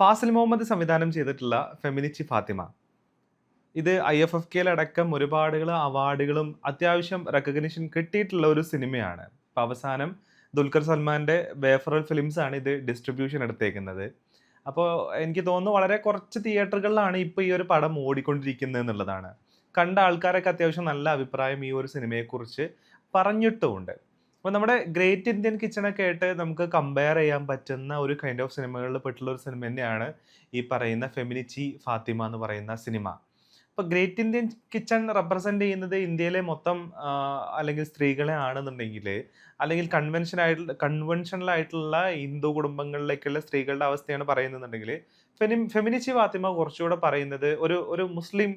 ഫാസിൽ മുഹമ്മദ് സംവിധാനം ചെയ്തിട്ടുള്ള ഫെമിനിച്ചി ഫാത്തിമ. ഇത് ഐ എഫ് എഫ് കെയിലടക്കം ഒരുപാടുകൾ അവാർഡുകളും അത്യാവശ്യം റെക്കഗ്നിഷൻ കിട്ടിയിട്ടുള്ള ഒരു സിനിമയാണ്. അപ്പം അവസാനം ദുൽഖർ സൽമാന്റെ വേഫറൽ ഫിലിംസ് ആണ് ഇത് ഡിസ്ട്രിബ്യൂഷൻ എടുത്തേക്കുന്നത്. അപ്പോൾ എനിക്ക് തോന്നുന്നു വളരെ കുറച്ച് തിയേറ്ററുകളിലാണ് ഇപ്പോൾ ഈ ഒരു പടം ഓടിക്കൊണ്ടിരിക്കുന്നത് എന്നുള്ളതാണ്. കണ്ട ആൾക്കാരൊക്കെ അത്യാവശ്യം നല്ല അഭിപ്രായം ഈ ഒരു സിനിമയെക്കുറിച്ച് പറഞ്ഞിട്ടുമുണ്ട്. അപ്പോൾ നമ്മുടെ ഗ്രേറ്റ് ഇന്ത്യൻ കിച്ചണൊക്കെ ആയിട്ട് നമുക്ക് കമ്പയർ ചെയ്യാൻ പറ്റുന്ന ഒരു കൈൻഡ് ഓഫ് സിനിമകളിൽ പെട്ടുള്ള ഒരു സിനിമ തന്നെയാണ് ഈ പറയുന്ന ഫെമിനിച്ചി ഫാത്തിമ എന്ന് പറയുന്ന സിനിമ അപ്പോൾ ഗ്രേറ്റ് ഇന്ത്യൻ കിച്ചൺ റെപ്രസെന്റ് ചെയ്യുന്നത് ഇന്ത്യയിലെ മൊത്തം അല്ലെങ്കിൽ സ്ത്രീകളെ ആണെന്നുണ്ടെങ്കിൽ അല്ലെങ്കിൽ കൺവെൻഷൻ ആയിട്ടുള്ള കൺവെൻഷണൽ ആയിട്ടുള്ള ഹിന്ദു കുടുംബങ്ങളിലേക്കുള്ള സ്ത്രീകളുടെ അവസ്ഥയാണ് പറയുന്നുണ്ടെങ്കിൽ ഫെനി ഫെമിനിച്ചി ഫാത്തിമ കുറച്ചുകൂടെ പറയുന്നത് ഒരു ഒരു മുസ്ലിം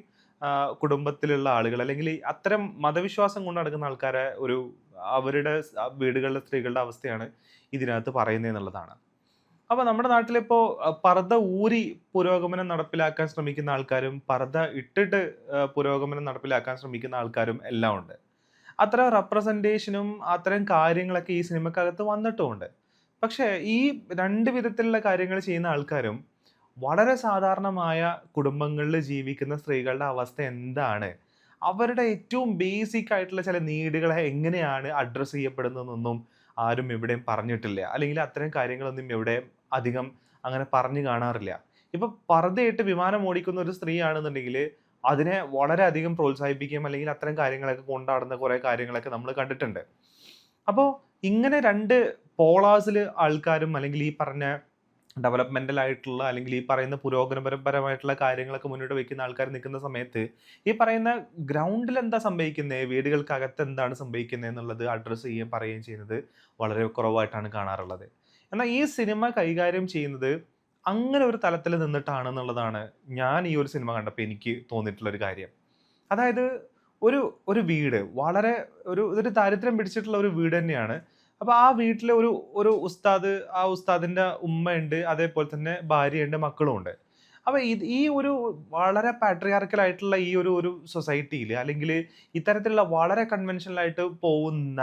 കുടുംബത്തിലുള്ള ആളുകൾ അല്ലെങ്കിൽ അത്തരം മതവിശ്വാസം കൊണ്ട് നടക്കുന്ന ആൾക്കാരെ ഒരു അവരുടെ വീടുകളിലെ സ്ത്രീകളുടെ അവസ്ഥയാണ് ഇതിനകത്ത് പറയുന്നത് എന്നുള്ളതാണ്. അപ്പോൾ നമ്മുടെ നാട്ടിലിപ്പോൾ പർദ്ദ ഊരി പുരോഗമനം നടപ്പിലാക്കാൻ ശ്രമിക്കുന്ന ആൾക്കാരും പർദ്ദ ഇട്ടിട്ട് പുരോഗമനം നടപ്പിലാക്കാൻ ശ്രമിക്കുന്ന ആൾക്കാരും എല്ലാം ഉണ്ട്. അത്ര റെപ്രസെന്റേഷനും അത്തരം കാര്യങ്ങളൊക്കെ ഈ സിനിമക്കകത്ത് വന്നിട്ടുമുണ്ട്. പക്ഷേ ഈ രണ്ട് വിധത്തിലുള്ള കാര്യങ്ങൾ ചെയ്യുന്ന ആൾക്കാരും വളരെ സാധാരണമായ കുടുംബങ്ങളിൽ ജീവിക്കുന്ന സ്ത്രീകളുടെ അവസ്ഥ എന്താണ്? അവരുടെ ഏറ്റവും ബേസിക് ആയിട്ടുള്ള ചില നീഡുകളെ എങ്ങനെയാണ് അഡ്രസ്സ് ചെയ്യപ്പെടുന്നതെന്നൊന്നും ആരും എവിടെയും പറഞ്ഞിട്ടില്ല. അല്ലെങ്കിൽ അത്തരം കാര്യങ്ങളൊന്നും എവിടെ അധികം അങ്ങനെ പറഞ്ഞു കാണാറില്ല. ഇപ്പൊ പർദ്ദയിട്ട് വിമാനം ഓടിക്കുന്ന ഒരു സ്ത്രീ ആണെന്നുണ്ടെങ്കിൽ അതിനെ വളരെയധികം പ്രോത്സാഹിപ്പിക്കുകയും അല്ലെങ്കിൽ അത്തരം കാര്യങ്ങളൊക്കെ കൊണ്ടാടുന്ന കുറെ കാര്യങ്ങളൊക്കെ നമ്മൾ കണ്ടിട്ടുണ്ട്. അപ്പോൾ ഇങ്ങനെ രണ്ട് പോളാസിൽ ആൾക്കാരും അല്ലെങ്കിൽ ഈ പറഞ്ഞ ഡെവലപ്മെന്റൽ ആയിട്ടുള്ള അല്ലെങ്കിൽ ഈ പറയുന്ന പുരോഗമനപരമായിട്ടുള്ള കാര്യങ്ങളൊക്കെ മുന്നോട്ട് വെക്കുന്ന ആൾക്കാർ നിൽക്കുന്ന സമയത്ത് ഈ പറയുന്ന ഗ്രൗണ്ടിൽ എന്താ സംഭവിക്കുന്നത് വീടുകൾക്കകത്ത് എന്താണ് സംഭവിക്കുന്നത് എന്നുള്ളത് അഡ്രസ്സ് ചെയ്യുകയും പറയുകയും ചെയ്യുന്നത് വളരെ കുറവായിട്ടാണ് കാണാറുള്ളത്. എന്നാൽ ഈ സിനിമ കൈകാര്യം ചെയ്യുന്നത് അങ്ങനെ ഒരു തലത്തിൽ നിന്നിട്ടാണ് എന്നുള്ളതാണ് ഞാൻ ഈ ഒരു സിനിമ കണ്ടപ്പോൾ എനിക്ക് തോന്നിയിട്ടുള്ള ഒരു കാര്യം. അതായത് ഒരു ഒരു വീട് വളരെ ഒരു ഇതൊരു ദാരിദ്ര്യം പിടിച്ചിട്ടുള്ള ഒരു വീട് തന്നെയാണ്. അപ്പൊ ആ വീട്ടിലെ ഒരു ഒരു ഉസ്താദ് ആ ഉസ്താദിന്റെ ഉമ്മയുണ്ട് അതേപോലെ തന്നെ ഭാര്യയുണ്ട് മക്കളും ഉണ്ട് അപ്പൊ ഇത് ഈ ഒരു വളരെ പാട്രിയാർക്കൽ ആയിട്ടുള്ള ഈ ഒരു ഒരു സൊസൈറ്റിയിൽ അല്ലെങ്കിൽ ഇത്തരത്തിലുള്ള വളരെ കൺവെൻഷനൽ ആയിട്ട് പോകുന്ന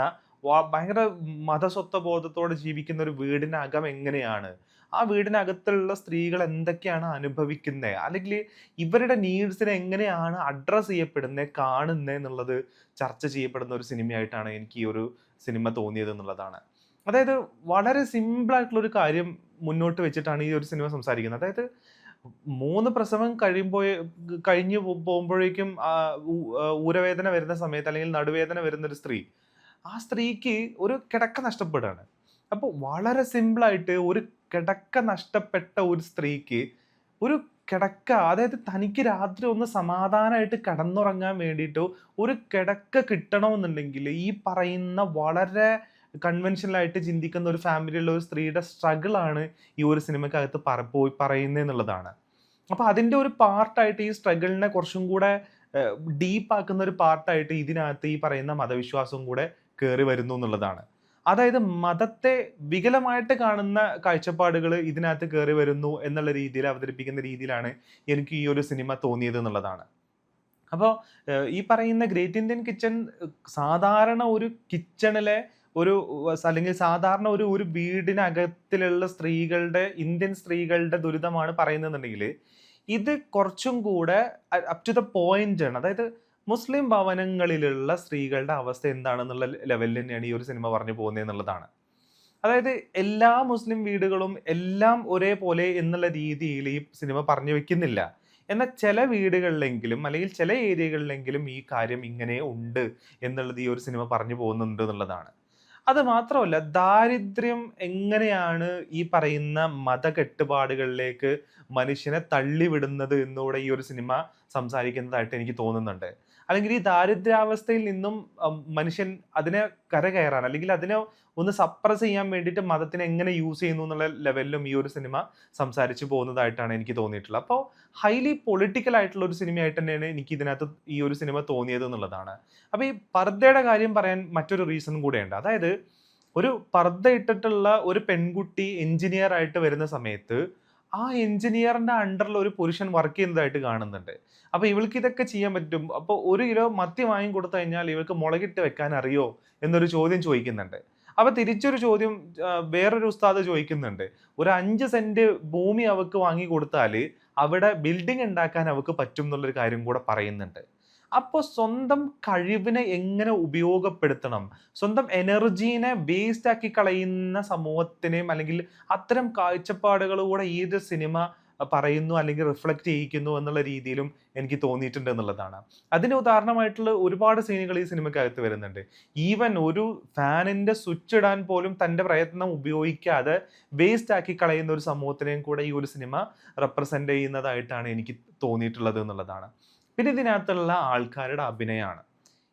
ഭയങ്കര മതസ്വത്വ ബോധത്തോടെ ജീവിക്കുന്ന ഒരു വീടിനകം എങ്ങനെയാണ്? ആ വീടിനകത്തുള്ള സ്ത്രീകൾ എന്തൊക്കെയാണ് അനുഭവിക്കുന്നത് അല്ലെങ്കിൽ ഇവരുടെ നീഡ്സിനെ എങ്ങനെയാണ് അഡ്രസ്സ് ചെയ്യപ്പെടുന്നത് കാണുന്നത് എന്നുള്ളത് ചർച്ച ചെയ്യപ്പെടുന്ന ഒരു സിനിമയായിട്ടാണ് എനിക്ക് ഈ ഒരു സിനിമ തോന്നിയത് എന്നുള്ളതാണ്. അതായത് വളരെ സിമ്പിളായിട്ടുള്ള ഒരു കാര്യം മുന്നോട്ട് വെച്ചിട്ടാണ് ഈ ഒരു സിനിമ സംസാരിക്കുന്നത്. അതായത് മൂന്ന് പ്രസവം കഴിയുമ്പോൾ കഴിഞ്ഞു പോകുമ്പോഴേക്കും ഊരവേദന വരുന്ന സമയത്ത് അല്ലെങ്കിൽ നടുവേദന വരുന്ന ഒരു സ്ത്രീ ആ സ്ത്രീക്ക് ഒരു കിടക്ക നഷ്ടപ്പെടുകയാണ്. അപ്പോൾ വളരെ സിമ്പിളായിട്ട് ഒരു കിടക്ക നഷ്ടപ്പെട്ട ഒരു സ്ത്രീക്ക് ഒരു കിടക്ക. അതായത് തനിക്ക് രാത്രി ഒന്ന് സമാധാനമായിട്ട് കിടന്നുറങ്ങാൻ വേണ്ടിയിട്ട് ഒരു കിടക്ക കിട്ടണമെന്നുണ്ടെങ്കിൽ ഈ പറയുന്ന വളരെ കൺവെൻഷനലായിട്ട് ചിന്തിക്കുന്ന ഒരു ഫാമിലിയുള്ള ഒരു സ്ത്രീയുടെ സ്ട്രഗിൾ ആണ് ഈ ഒരു സിനിമക്കകത്ത് പറ പോയി പറയുന്നതെന്നുള്ളതാണ് അപ്പോൾ അതിന്റെ ഒരു പാർട്ടായിട്ട് ഈ സ്ട്രഗിളിനെ കുറച്ചും കൂടെ ഡീപ്പാക്കുന്ന ഒരു പാർട്ടായിട്ട് ഇതിനകത്ത് ഈ പറയുന്ന മതവിശ്വാസവും കൂടെ കയറി വരുന്നു എന്നുള്ളതാണ്. അതായത് മതത്തെ വികലമായിട്ട് കാണുന്ന കാഴ്ചപ്പാടുകൾ ഇതിനകത്ത് കയറി വരുന്നു എന്നുള്ള രീതിയിൽ അവതരിപ്പിക്കുന്ന രീതിയിലാണ് എനിക്ക് ഈ ഒരു സിനിമ തോന്നിയത് എന്നുള്ളതാണ്. അപ്പോൾ ഈ പറയുന്ന ഗ്രേറ്റ് ഇന്ത്യൻ കിച്ചൺ സാധാരണ ഒരു കിച്ചണിലെ ഒരു അല്ലെങ്കിൽ സാധാരണ ഒരു ഒരു വീടിനകത്തിലുള്ള സ്ത്രീകളുടെ ഇന്ത്യൻ സ്ത്രീകളുടെ ദുരിതമാണ് പറയുന്നതെന്നുണ്ടെങ്കിൽ ഇത് കുറച്ചും കൂടെ അപ് ടു ദ പോയിന്റ് ആണ്. അതായത് മുസ്ലിം ഭവനങ്ങളിലുള്ള സ്ത്രീകളുടെ അവസ്ഥ എന്താണെന്നുള്ള ലെവലിൽ തന്നെയാണ് ഈ ഒരു സിനിമ പറഞ്ഞു പോകുന്നത് എന്നുള്ളതാണ്. അതായത് എല്ലാ മുസ്ലിം വീടുകളും എല്ലാം ഒരേപോലെ എന്നുള്ള രീതിയിൽ ഈ സിനിമ പറഞ്ഞു വെക്കുന്നില്ല. എന്നാൽ ചില വീടുകളിലെങ്കിലും അല്ലെങ്കിൽ ചില ഏരിയകളിലെങ്കിലും ഈ കാര്യം ഇങ്ങനെ ഉണ്ട് എന്നുള്ളത് ഈ ഒരു സിനിമ പറഞ്ഞു പോകുന്നുണ്ട് എന്നുള്ളതാണ്. അത് മാത്രമല്ല ദാരിദ്ര്യം എങ്ങനെയാണ് ഈ പറയുന്ന മതകെട്ടുപാടുകളിലേക്ക് മനുഷ്യനെ തള്ളിവിടുന്നത് എന്നൂടെ ഈ ഒരു സിനിമ സംസാരിക്കുന്നതായിട്ട് എനിക്ക് തോന്നുന്നുണ്ട്. അല്ലെങ്കിൽ ഈ ദാരിദ്ര്യാവസ്ഥയിൽ നിന്നും മനുഷ്യൻ അതിനെ കര കരകയറാൻ അല്ലെങ്കിൽ അതിനെ ഒന്ന് സപ്രസ് ചെയ്യാൻ വേണ്ടിയിട്ട് മതത്തിനെ എങ്ങനെ യൂസ് ചെയ്യുന്നു എന്നുള്ള ലെവലിലും ഈ ഒരു സിനിമ സംസാരിച്ചു പോകുന്നതായിട്ടാണ് എനിക്ക് തോന്നിയിട്ടുള്ളത്. അപ്പോൾ ഹൈലി പൊളിറ്റിക്കൽ ആയിട്ടുള്ള ഒരു സിനിമയായിട്ട് തന്നെയാണ് എനിക്ക് ഇതിനകത്ത് ഈ ഒരു സിനിമ തോന്നിയത് എന്നുള്ളതാണ്. അപ്പോൾ ഈ പർദ്ദയുടെ കാര്യം പറയാൻ മറ്റൊരു റീസൺ കൂടെയുണ്ട്. അതായത് ഒരു പർദ്ദ ഇട്ടിട്ടുള്ള ഒരു പെൺകുട്ടി എഞ്ചിനീയർ ആയിട്ട് വരുന്ന സമയത്ത് ആ എഞ്ചിനീയറിന്റെ അണ്ടറിൽ ഒരു പുരുഷൻ വർക്ക് ചെയ്യുന്നതായിട്ട് കാണുന്നുണ്ട്. അപ്പൊ ഇവൾക്ക് ഇതൊക്കെ ചെയ്യാൻ പറ്റും. അപ്പോൾ ഒരു കിലോ മത്തി വാങ്ങി കൊടുത്തു കഴിഞ്ഞാൽ ഇവൾക്ക് മുളകിട്ട് വെക്കാൻ അറിയോ എന്നൊരു ചോദ്യം ചോദിക്കുന്നുണ്ട്. അപ്പൊ തിരിച്ചൊരു ചോദ്യം വേറൊരു ഉസ്താദ് ചോദിക്കുന്നുണ്ട്. ഒരു അഞ്ച് സെന്റ് ഭൂമി അവക്ക് വാങ്ങി കൊടുത്താൽ അവിടെ ബിൽഡിംഗ് ഉണ്ടാക്കാൻ അവക്ക് പറ്റും എന്നുള്ളൊരു കാര്യം കൂടെ പറയുന്നുണ്ട്. അപ്പോൾ സ്വന്തം കഴിവിനെ എങ്ങനെ ഉപയോഗപ്പെടുത്തണം? സ്വന്തം എനർജീനെ വേസ്റ്റ് ആക്കി കളയുന്ന സമൂഹത്തിനെയും അല്ലെങ്കിൽ അത്തരം കാഴ്ചപ്പാടുകൾ ഏത് സിനിമ പറയുന്നു അല്ലെങ്കിൽ റിഫ്ലക്റ്റ് ചെയ്യിക്കുന്നു എന്നുള്ള രീതിയിലും എനിക്ക് തോന്നിയിട്ടുണ്ട് എന്നുള്ളതാണ്. അതിന് ഉദാഹരണമായിട്ടുള്ള ഒരുപാട് സീനുകൾ ഈ സിനിമയ്ക്കകത്ത് വരുന്നുണ്ട്. ഈവൻ ഒരു ഫാനിന്റെ സ്വിച്ച് ഇടാൻ പോലും തന്റെ പ്രയത്നം ഉപയോഗിക്കാതെ വേസ്റ്റ് ആക്കി കളയുന്ന ഒരു സമൂഹത്തിനെയും കൂടെ ഈ ഒരു സിനിമ റെപ്രസെന്റ് ചെയ്യുന്നതായിട്ടാണ് എനിക്ക് തോന്നിയിട്ടുള്ളത് എന്നുള്ളതാണ്. പിന്നെ ഇതിനകത്തുള്ള ആൾക്കാരുടെ അഭിനയമാണ്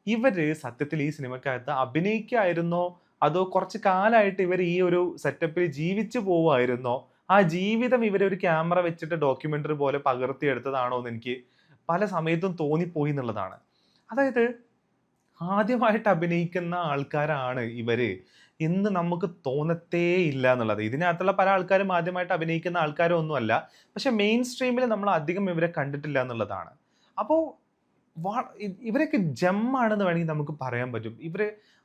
ഇവർ സത്യത്തിൽ ഈ സിനിമക്കകത്ത് അഭിനയിക്കായിരുന്നോ? അതോ കുറച്ച് കാലമായിട്ട് ഇവർ ഈ ഒരു സെറ്റപ്പിൽ ജീവിച്ചു പോവായിരുന്നോ ആ ജീവിതം ഇവരെ ഒരു ക്യാമറ വെച്ചിട്ട് ഡോക്യുമെന്ററി പോലെ പകർത്തിയെടുത്തതാണോ എന്ന് എനിക്ക് പല സമയത്തും തോന്നിപ്പോയി എന്നുള്ളതാണ്. അതായത് ആദ്യമായിട്ട് അഭിനയിക്കുന്ന ആൾക്കാരാണ് ഇവർ എന്ന് നമുക്ക് തോന്നത്തേ ഇല്ല എന്നുള്ളത്. ഇതിനകത്തുള്ള പല ആൾക്കാരും ആദ്യമായിട്ട് അഭിനയിക്കുന്ന ആൾക്കാരും ഒന്നുമല്ല പക്ഷെ മെയിൻ സ്ട്രീമിൽ നമ്മൾ അധികം ഇവരെ കണ്ടിട്ടില്ല എന്നുള്ളതാണ്. അപ്പോൾ ഇവരൊക്കെ ജമ്മാണെന്ന് വേണമെങ്കിൽ നമുക്ക് പറയാൻ പറ്റും. ഇവർ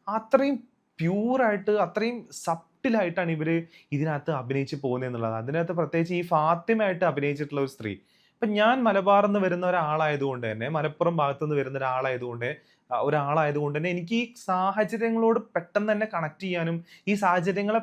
അത്രയും പ്യൂറായിട്ട് അത്രയും സപ്റ്റിലായിട്ടാണ് ഇവർ ഇതിനകത്ത് അഭിനയിച്ച് പോകുന്നത് എന്നുള്ളത്. അതിനകത്ത് പ്രത്യേകിച്ച് ഈ ഫാത്തിമയായിട്ട് അഭിനയിച്ചിട്ടുള്ള ഒരു സ്ത്രീ. ഇപ്പം ഞാൻ മലബാറിൽ നിന്ന് വരുന്ന ഒരാളായതുകൊണ്ട് തന്നെ മലപ്പുറം ഭാഗത്തു നിന്ന് വരുന്ന ഒരാളായതുകൊണ്ട് ഒരാളായതുകൊണ്ട് തന്നെ എനിക്ക് ഈ സാഹചര്യങ്ങളോട് പെട്ടെന്ന് തന്നെ കണക്ട് ചെയ്യാനും ഈ സാഹചര്യങ്ങളെ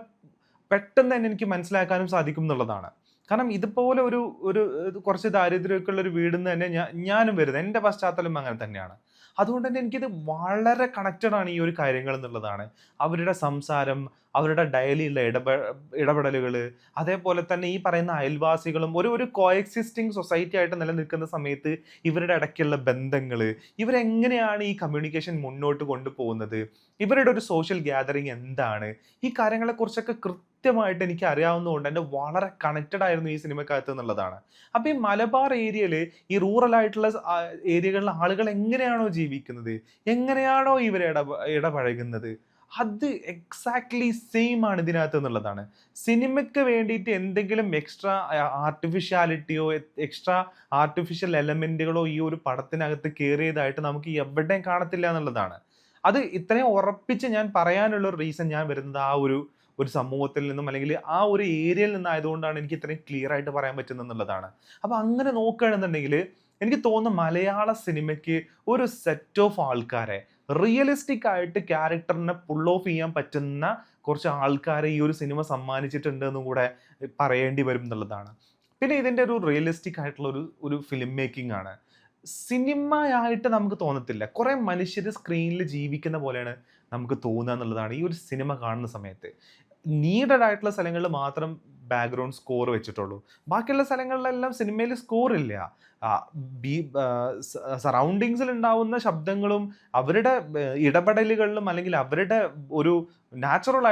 പെട്ടെന്ന് തന്നെ എനിക്ക് മനസ്സിലാക്കാനും സാധിക്കും എന്നുള്ളതാണ്. കാരണം ഇതുപോലെ ഒരു ഒരു കുറച്ച് ദാരിദ്ര്യമൊക്കെ ഉള്ള ഒരു വീട് തന്നെ ഞാൻ ഞാനും വരുന്നത് എന്റെ പശ്ചാത്തലം അങ്ങനെ തന്നെയാണ്. അതുകൊണ്ട് തന്നെ എനിക്കിത് വളരെ കണക്റ്റഡ് ആണ് ഈ ഒരു കാര്യങ്ങൾ എന്നുള്ളതാണ്. അവരുടെ സംസാരം അവരുടെ ഡയലിയുള്ള ഇടപെ ഇടപെടലുകൾ അതേപോലെ തന്നെ ഈ പറയുന്ന അയൽവാസികളും ഒരു ഒരു കോഎക്സിസ്റ്റിംഗ് സൊസൈറ്റി ആയിട്ട് നിലനിൽക്കുന്ന സമയത്ത് ഇവരുടെ ഇടയ്ക്കുള്ള ബന്ധങ്ങൾ ഇവരെങ്ങനെയാണ് ഈ കമ്മ്യൂണിക്കേഷൻ മുന്നോട്ട് കൊണ്ടുപോകുന്നത് ഇവരുടെ ഒരു സോഷ്യൽ ഗ്യാതറിങ് എന്താണ് ഈ കാര്യങ്ങളെക്കുറിച്ചൊക്കെ കൃത്യമായിട്ട് എനിക്ക് അറിയാവുന്നതുകൊണ്ട് എന്റെ വളരെ കണക്റ്റഡ് ആയിരുന്നു ഈ സിനിമക്കകത്ത് എന്നുള്ളതാണ്. അപ്പോൾ ഈ മലബാർ ഏരിയയിൽ ഈ റൂറൽ ആയിട്ടുള്ള ഏരിയകളിലെ ആളുകൾ എങ്ങനെയാണോ ജീവിക്കുന്നത് എങ്ങനെയാണോ ഇവർ ഇടപഴകുന്നത് അത് എക്സാക്ട്ലി സെയിം ആണ് ഇതിനകത്ത് എന്നുള്ളതാണ്. സിനിമയ്ക്ക് വേണ്ടിയിട്ട് എന്തെങ്കിലും എക്സ്ട്രാ ആർട്ടിഫിഷ്യാലിറ്റിയോ എക്സ്ട്രാ ആർട്ടിഫിഷ്യൽ എലമെന്റുകളോ ഈ ഒരു പടത്തിനകത്ത് കയറിയതായിട്ട് നമുക്ക് എവിടെയും കാണത്തില്ല എന്നുള്ളതാണ്. അത് ഇത്രയും ഉറപ്പിച്ച് ഞാൻ പറയാനുള്ള ഒരു റീസൺ ഞാൻ വരുന്നത് ആ ഒരു ഒരു സമൂഹത്തിൽ നിന്നും അല്ലെങ്കിൽ ആ ഒരു ഏരിയയിൽ നിന്നായതുകൊണ്ടാണ് എനിക്ക് ഇത്രയും ക്ലിയർ ആയിട്ട് പറയാൻ പറ്റുന്നത് എന്നുള്ളതാണ്. അപ്പൊ അങ്ങനെ നോക്കുകയാണെന്നുണ്ടെങ്കിൽ എനിക്ക് തോന്നുന്നു മലയാള സിനിമയ്ക്ക് ഒരു സെറ്റ് ഓഫ് ആൾക്കാരെ റിയലിസ്റ്റിക് ആയിട്ട് ക്യാരക്ടറിനെ പുൾ ഓഫ് ചെയ്യാൻ പറ്റുന്ന കുറച്ച് ആൾക്കാരെ ഈ ഒരു സിനിമ സമ്മാനിച്ചിട്ടുണ്ട് എന്നും കൂടെ പറയേണ്ടി വരും എന്നുള്ളതാണ്. പിന്നെ ഇതിന്റെ ഒരു റിയലിസ്റ്റിക് ആയിട്ടുള്ള ഒരു ഒരു ഫിലിം മേക്കിംഗ് ആണ്. സിനിമയായിട്ട് നമുക്ക് തോന്നത്തില്ല. കുറേ മനുഷ്യർ സ്ക്രീനിൽ ജീവിക്കുന്ന പോലെയാണ് നമുക്ക് തോന്നുക എന്നുള്ളതാണ് ഈ ഒരു സിനിമ കാണുന്ന സമയത്ത്. നീഡഡ് ആയിട്ടുള്ള സ്ഥലങ്ങളിൽ മാത്രം ബാക്ക്ഗ്രൗണ്ട് സ്കോർ വെച്ചിട്ടുള്ളൂ. ബാക്കിയുള്ള സ്ഥലങ്ങളിലെല്ലാം സിനിമയിൽ സ്കോർ ഇല്ല. ബി സറൗണ്ടിങ്സിൽ ഉണ്ടാവുന്ന ശബ്ദങ്ങളും അവരുടെ ഇടപെടലുകളിലും അല്ലെങ്കിൽ അവരുടെ ഒരു നാച്ചുറൽ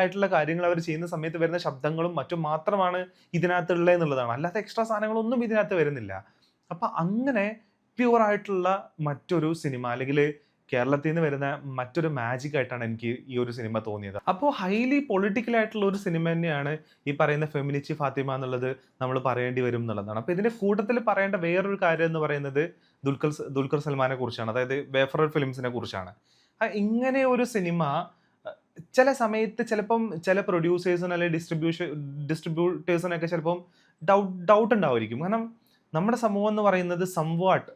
ആയിട്ടുള്ള കാര്യങ്ങൾ അവർ ചെയ്യുന്ന സമയത്ത് വരുന്ന ശബ്ദങ്ങളും മറ്റും മാത്രമാണ് ഇതിനകത്തുള്ളത് എന്നുള്ളതാണ്. അല്ലാത്ത എക്സ്ട്രാ സാധനങ്ങളൊന്നും ഇതിനകത്ത് വരുന്നില്ല. അപ്പൊ അങ്ങനെ പ്യുവർ ആയിട്ടുള്ള മറ്റൊരു സിനിമ അല്ലെങ്കിൽ കേരളത്തിൽ നിന്ന് വരുന്ന മറ്റൊരു മാജിക് ആയിട്ടാണ് എനിക്ക് ഈ ഒരു സിനിമ തോന്നിയത്. അപ്പോൾ ഹൈലി പൊളിറ്റിക്കൽ ആയിട്ടുള്ള ഒരു സിനിമ തന്നെയാണ് ഈ പറയുന്ന ഫെമിനിച്ചി ഫാത്തിമ എന്നുള്ളത് നമ്മൾ പറയേണ്ടി വരും എന്നുള്ളതാണ്. അപ്പോൾ ഇതിന്റെ കൂട്ടത്തിൽ പറയേണ്ട വേറൊരു കാര്യം എന്ന് പറയുന്നത് ദുൽഖർ ദുൽഖർ സൽമാനെ കുറിച്ചാണ്. അതായത് വേഫറൽ ഫിലിംസിനെ കുറിച്ചാണ്. ഇങ്ങനെ ഒരു സിനിമ ചില സമയത്ത് ചിലപ്പം ചില പ്രൊഡ്യൂസേഴ്സിന് അല്ലെങ്കിൽ ഡിസ്ട്രിബ്യൂഷൻ ഡിസ്ട്രിബ്യൂട്ടേഴ്സിനൊക്കെ ചിലപ്പം ഡൗട്ട് ഡൗട്ട് ഉണ്ടാവുമായിരിക്കും. കാരണം നമ്മുടെ സമൂഹം എന്ന് പറയുന്നത് സംവാട്ട്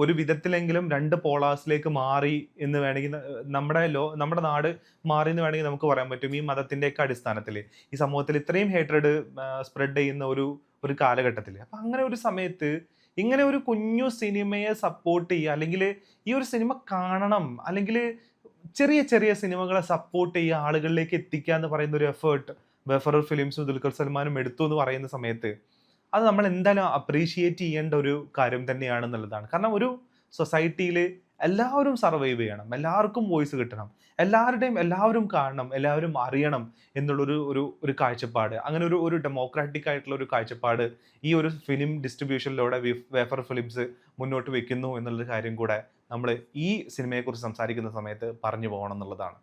ഒരു വിധത്തിലെങ്കിലും രണ്ട് പോളാസിലേക്ക് മാറി എന്ന് വേണമെങ്കിൽ നമ്മുടെ ലോ നമ്മുടെ നാട് മാറി എന്ന് വേണമെങ്കിൽ നമുക്ക് പറയാൻ പറ്റും ഈ മതത്തിന്റെയൊക്കെ അടിസ്ഥാനത്തിൽ. ഈ സമൂഹത്തിൽ ഇത്രയും ഹേറ്റഡ് സ്പ്രെഡ് ചെയ്യുന്ന ഒരു ഒരു കാലഘട്ടത്തിൽ. അപ്പം അങ്ങനെ ഒരു സമയത്ത് ഇങ്ങനെ ഒരു കുഞ്ഞു സിനിമയെ സപ്പോർട്ട് ചെയ്യുക അല്ലെങ്കിൽ ഈ ഒരു സിനിമ കാണണം അല്ലെങ്കിൽ ചെറിയ ചെറിയ സിനിമകളെ സപ്പോർട്ട് ചെയ്യുക ആളുകളിലേക്ക് എത്തിക്കുക എന്ന് പറയുന്ന ഒരു എഫേർട്ട് ബഫറർ ഫിലിംസും ദുൽഖർ സൽമാനും എടുത്തു എന്ന് പറയുന്ന സമയത്ത് അത് നമ്മൾ എന്തായാലും അപ്രീഷിയേറ്റ് ചെയ്യേണ്ട ഒരു കാര്യം തന്നെയാണെന്നുള്ളതാണ്. കാരണം ഒരു സൊസൈറ്റിയിൽ എല്ലാവരും സർവൈവ് ചെയ്യണം. എല്ലാവർക്കും വോയിസ് കിട്ടണം. എല്ലാവരുടെയും എല്ലാവരും കാണണം. എല്ലാവരും അറിയണം എന്നുള്ളൊരു ഒരു ഒരു കാഴ്ചപ്പാട്. അങ്ങനെ ഒരു ഒരു ഡെമോക്രാറ്റിക് ആയിട്ടുള്ള ഒരു കാഴ്ചപ്പാട് ഈ ഒരു ഫിലിം ഡിസ്ട്രിബ്യൂഷനിലൂടെ വേഫർ ഫിലിംസ് മുന്നോട്ട് വെക്കുന്നു എന്നുള്ളൊരു കാര്യം കൂടെ നമ്മൾ ഈ സിനിമയെക്കുറിച്ച് സംസാരിക്കുന്ന സമയത്ത് പറഞ്ഞു പോകണം എന്നുള്ളതാണ്.